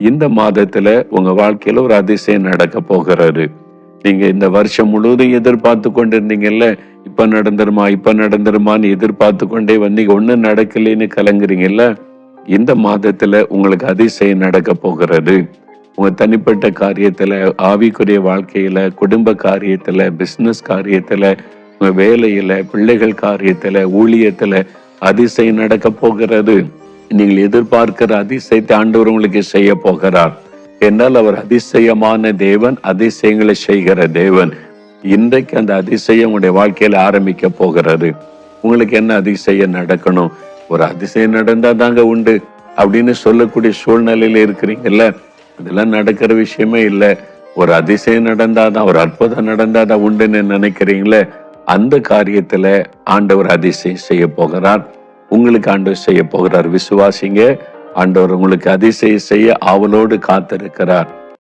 இந்த மாதத்துல உங்க வாழ்க்கையில ஒரு அதிசயம் நடக்க போகிறாரு நீங்க இந்த வருஷம் முழுவதும் எதிர்பார்த்து கொண்டிருந்தீங்கல்ல இப்ப நடந்துருமா இப்ப நடந்துருமான்னு எதிர்பார்த்து கொண்டே வந்தீங்க ஒண்ணும் நடக்கலைன்னு கலங்குறீங்கல்ல இந்த மாதத்துல உங்களுக்கு அதிசயம் நடக்க போகிறது. உங்க தனிப்பட்ட காரியத்துல ஆவிக்குரிய வாழ்க்கையில குடும்ப காரியத்துல பிசினஸ் காரியத்துல உங்க வேலையில பிள்ளைகள் காரியத்துல ஊழியத்துல அதிசயம் நடக்க போகிறது. நீங்கள் எதிர்பார்க்கிற அதிசயத்தை ஆண்டவர் உங்களுக்கு செய்ய போகிறார். என்னால் அவர் அதிசயமான தேவன் அதிசயங்களை செய்கிற தேவன். இன்றைக்கு அந்த அதிசயம் உங்களுடைய வாழ்க்கையில ஆரம்பிக்க போகிறது. உங்களுக்கு என்ன அதிசயம் நடக்கணும்? ஒரு அதிசயம் நடந்தா தாங்க உண்டு அப்படின்னு சொல்லக்கூடிய சூழ்நிலையில இருக்கிறீங்கல்ல? இதெல்லாம் நடக்கிற விஷயமே இல்லை. ஒரு அதிசயம் நடந்தாதான் ஒரு அற்புதம் நடந்தாதான் உண்டுன்னு நினைக்கிறீங்களே? அந்த காரியத்துல ஆண்டவர் அதிசயம் செய்ய போகிறார். உங்களுக்கு ஆண்டவர் செய்ய போகிறார். விசுவாசிங்க. ஆண்டவர் உங்களுக்கு அதிசயம் செய்ய அவளோடு காத்திருக்கிறார்.